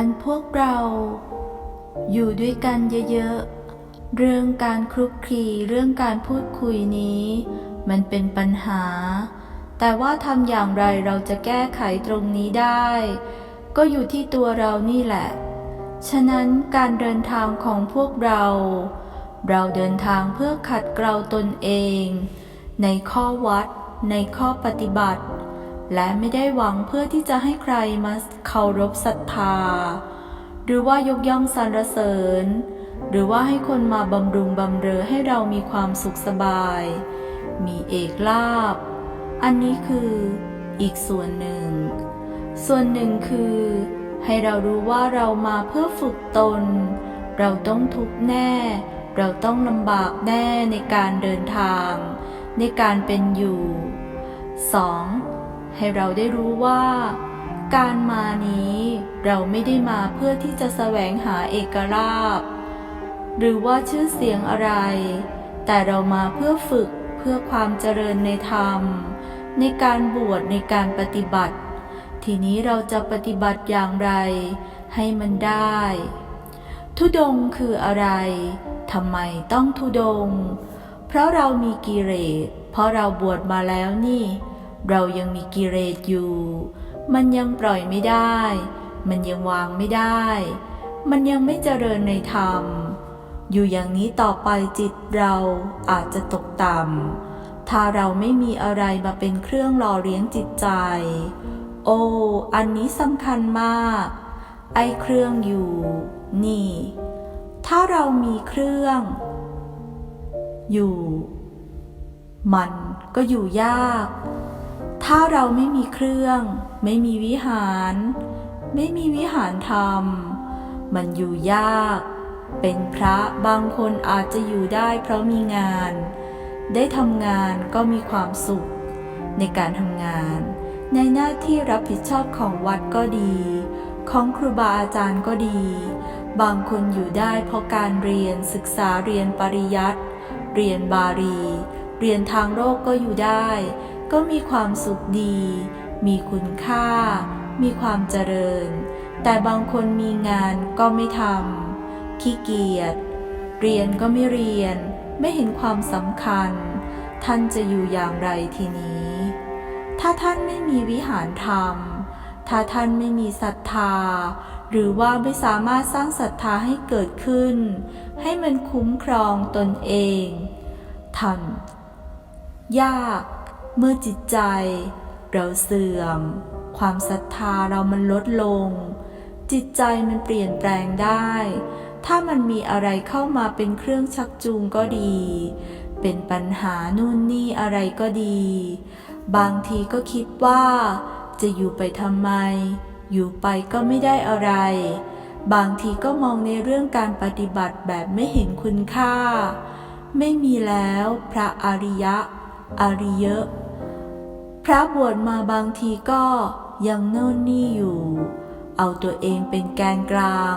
อันพวกเรา อยู่ด้วยกันเยอะๆ เรื่องการคลุกคลีเรื่องการพูดคุยนี้ มันเป็นปัญหา แต่ว่าทำอย่างไรเราจะแก้ไขตรงนี้ได้ ก็อยู่ที่ตัวเรานี่แหละ ฉะนั้นการเดินทางของพวกเรา เราเดินทางเพื่อขัดเกลาตนเอง ในข้อวัด ในข้อปฏิบัติ และไม่ได้หวังเพื่อที่จะให้ใครมาเคารพศรัทธา หรือว่ายกย่องสรรเสริญ หรือว่าให้คนมาบำรุงบำเรอให้เรามีความสุขสบาย มีเอกลาภอันนี้คืออีกส่วนหนึ่ง ส่วนหนึ่งคือ ให้เรารู้ว่าเรามาเพื่อฝึกตน เราต้องทุกข์แน่ เราต้องลำบากแน่ในการเดินทาง ในการเป็นอยู่ 2. ให้เราได้รู้ว่า การมานี้เราไม่ได้มาเพื่อที่จะแสวงหาเอกลาภหรือว่าชื่อเสียงอะไร แต่เรามาเพื่อฝึกเพื่อความเจริญในธรรม ในการบวชในการปฏิบัติ ทีนี้เราจะปฏิบัติอย่างไร ให้มันได้ ทุดงคืออะไรทำไมต้องทุดง เพราะเรามีกิเลสเพราะเราบวชมาแล้วนี่ เรายังมีกิเลสอยู่ มันยังปล่อยไม่ได้ มันยังวางไม่ได้ มันยังไม่เจริญในธรรม อยู่อย่างนี้ต่อไปจิตเราอาจจะตกต่ำ ถ้าเราไม่มีอะไรมาเป็นเครื่องหล่อเลี้ยงจิตใจ โอ้ อันนี้สำคัญมาก ไอเครื่องอยู่ นี่ ถ้าเรามีเครื่อง อยู่ มันก็อยู่ยาก ถ้าเราไม่มีเครื่อง ไม่มีวิหาร ไม่มีวิหารธรรม มันอยู่ยาก เป็นพระบางคนอาจจะอยู่ได้เพราะมีงาน ได้ทำงานก็มีความสุข ในการทำงาน ในหน้าที่รับผิดชอบของวัดก็ดี ของครูบาอาจารย์ก็ดี บางคนอยู่ได้เพราะการเรียนศึกษาเรียนปริยัติเรียนบาลีเรียนทางโลกก็อยู่ได้ ก็มีความสุขดี มีคุณค่า มีความเจริญ แต่บางคนมีงานก็ไม่ทำขี้เกียจ เรียนก็ไม่เรียน ไม่เห็นความสำคัญ ท่านจะอยู่อย่างไรทีนี้ ถ้าท่านไม่มีวิหารธรรม ถ้าท่านไม่มีศรัทธา หรือว่าไม่สามารถสร้างศรัทธาให้เกิดขึ้น ให้มันคุ้มครองตนเองท่านยาก เมื่อจิตใจ เราเสื่อม ความศรัทธาเรามันลดลง จิตใจมันเปลี่ยนแปลงได้ ถ้ามันมีอะไรเข้ามาเป็นเครื่องชักจูงก็ดี เป็นปัญหานู่นนี่อะไรก็ดี บางทีก็คิดว่า จะอยู่ไปทำไม อยู่ไปก็ไม่ได้อะไร บางทีก็มองในเรื่องการปฏิบัติแบบไม่เห็นคุณค่า ไม่มีแล้วพระอริยะ อริยะ พระบวชมาบางทีก็ยังโน่นนี่อยู่ เอาตัวเองเป็นแกนกลาง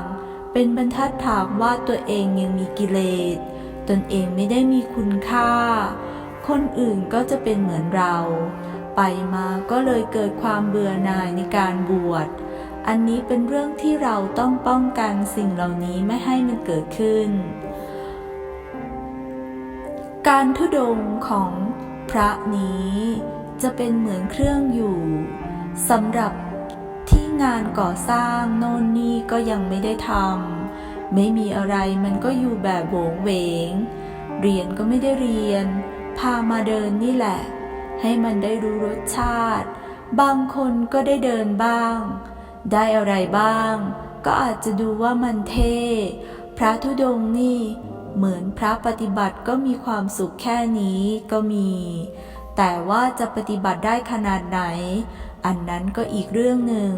เป็นบรรทัดฐานว่าตัวเองยังมีกิเลส ตนเองไม่ได้มีคุณค่า คนอื่นก็จะเป็นเหมือนเรา ไปมาก็เลยเกิดความเบื่อหน่ายในการบวช อันนี้เป็นเรื่องที่เราต้องป้องกันสิ่งเหล่านี้ไม่ให้มันเกิดขึ้น การทุดงของพระนี้ จะเป็นเหมือนเครื่องอยู่สำหรับที่งานก่อสร้างโน่นนี่ก็ยังไม่ได้ทำไม่มีอะไรมันก็อยู่แบบโหวงเวง เรียนก็ไม่ได้เรียน พามาเดินนี่แหละ ให้มันได้รู้รสชาติ บางคนก็ได้เดินบ้าง ได้อะไรบ้าง ก็อาจจะดูว่ามันเท่ พระธุดงนี่เหมือนพระปฏิบัติก็มีความสุขแค่นี้ก็มี แต่ว่าจะปฏิบัติได้ขนาดไหน อันนั้นก็อีกเรื่องหนึ่ง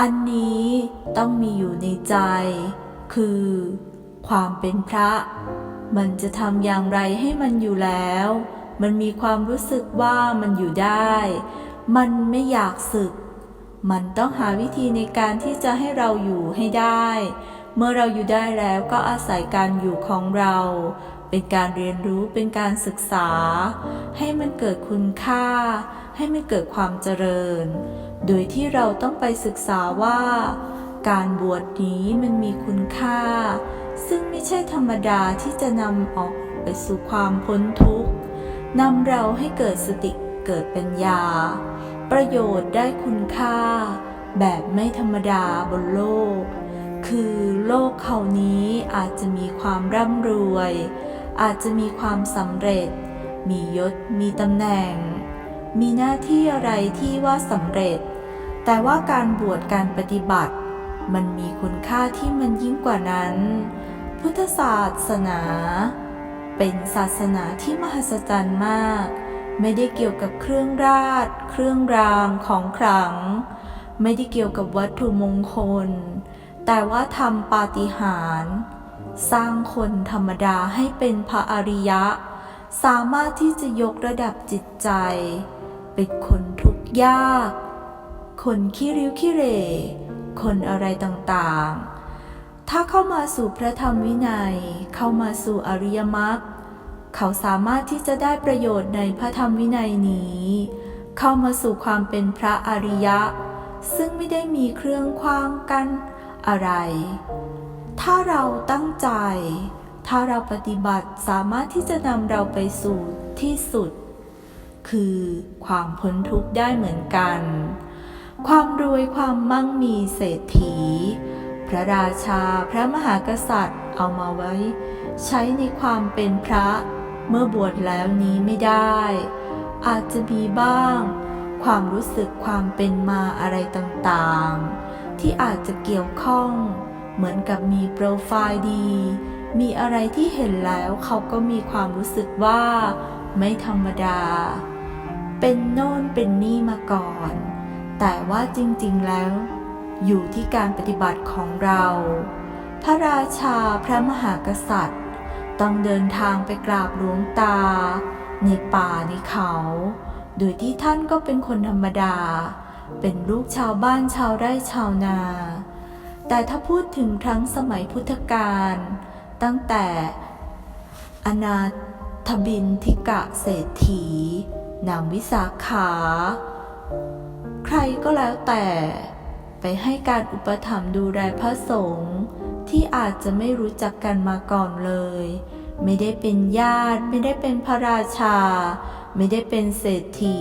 อันนี้ต้องมีอยู่ในใจ คือ ความเป็นพระ มันจะทำอย่างไรให้มันอยู่แล้ว มันมีความรู้สึกว่ามันอยู่ได้ มันไม่อยากสึก มันต้องหาวิธีในการที่จะให้เราอยู่ให้ได้ เมื่อเราอยู่ได้แล้วก็อาศัยการอยู่ของเรา เป็นการเรียนรู้เป็นการศึกษา ให้มันเกิดคุณค่า ให้ไม่เกิดความเจริญ โดยที่เราต้องไปศึกษาว่า การบวชนี้มันมีคุณค่า ซึ่งไม่ใช่ธรรมดาที่จะนำออกไปสู่ความพ้นทุกข์นำเราให้เกิดสติเกิดปัญญา ประโยชน์ได้คุณค่า แบบไม่ธรรมดาบนโลก คือโลกเขานี้อาจจะมีความร่ำรวย อาจจะมีความสำเร็จ มียศ มีตำแหน่ง มีหน้าที่อะไรที่ว่าสำเร็จ แต่ว่าการบวชการปฏิบัติ มันมีคุณค่าที่มันยิ่งกว่านั้น พุทธศาสนา เป็นศาสนาที่มหัศจรรย์มาก ไม่ได้เกี่ยวกับเครื่องราช เครื่องรางของขลัง ไม่ได้เกี่ยวกับวัตถุมงคล แต่ว่าทำปาฏิหาริย์ สร้างคนธรรมดาให้เป็นพระอริยะ สามารถที่จะยกระดับจิตใจ เป็นคนทุกข์ยาก คนขี้ริ้วขี้เหร่คนอะไรต่างๆ ถ้าเข้ามาสู่พระธรรมวินัย เข้ามาสู่อริยมรรค เขาสามารถที่จะได้ประโยชน์ในพระธรรมวินัยนี้ เข้ามาสู่ความเป็นพระอริยะ ซึ่งไม่ได้มีเครื่องขว้างกันอะไร ถ้าเราตั้งใจ ถ้าเราปฏิบัติสามารถที่จะนำเราไปสู่ที่สุด คือความพ้นทุกข์ได้เหมือนกัน ความรวยความมั่งมีเศรษฐี พระราชาพระมหากษัตริย์เอามาไว้ ใช้ในความเป็นพระเมื่อบวชแล้วนี้ไม่ได้ อาจจะมีบ้าง ความรู้สึกความเป็นมาอะไรต่างๆ ที่อาจจะเกี่ยวข้อง เหมือนกับมีโปรไฟล์ดี มีอะไรที่เห็นแล้วเขาก็มีความรู้สึกว่า ไม่ธรรมดา เป็นโน่นเป็นนี่มาก่อน แต่ว่าจริงๆแล้ว อยู่ที่การปฏิบัติของเรา พระราชาพระมหากษัตริย์ ต้องเดินทางไปกราบหลวงตา ในป่าในเขา โดยที่ท่านก็เป็นคนธรรมดา เป็นลูกชาวบ้านชาวไร่ชาวนา แต่ถ้าพูดถึงครั้งสมัยพุทธกาลตั้งแต่อนาถบินทิกะเศรษฐี นางวิสาขา ใครก็แล้วแต่ไปให้การอุปถัมภ์ดูแลพระสงฆ์ที่อาจจะไม่รู้จักกันมาก่อนเลย ไม่ได้เป็นญาติ ไม่ได้เป็นพระราชา ไม่ได้เป็นเศรษฐี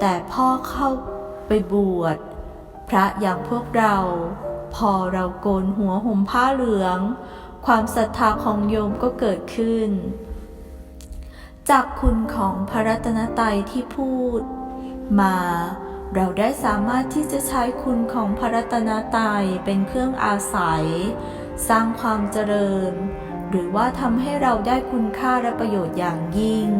แต่พ่อเข้าไปบวช พระอย่างพวกเรา พอเราโกนหัวห่มผ้าเหลือง ความศรัทธาของโยมก็เกิดขึ้น จากคุณของพระรัตนตรัยที่พูด มาเราได้สามารถที่จะใช้คุณของพระรัตนตรัยเป็นเครื่องอาศัย สร้างความเจริญ หรือว่าทำให้เราได้คุณค่าและประโยชน์อย่างยิ่ง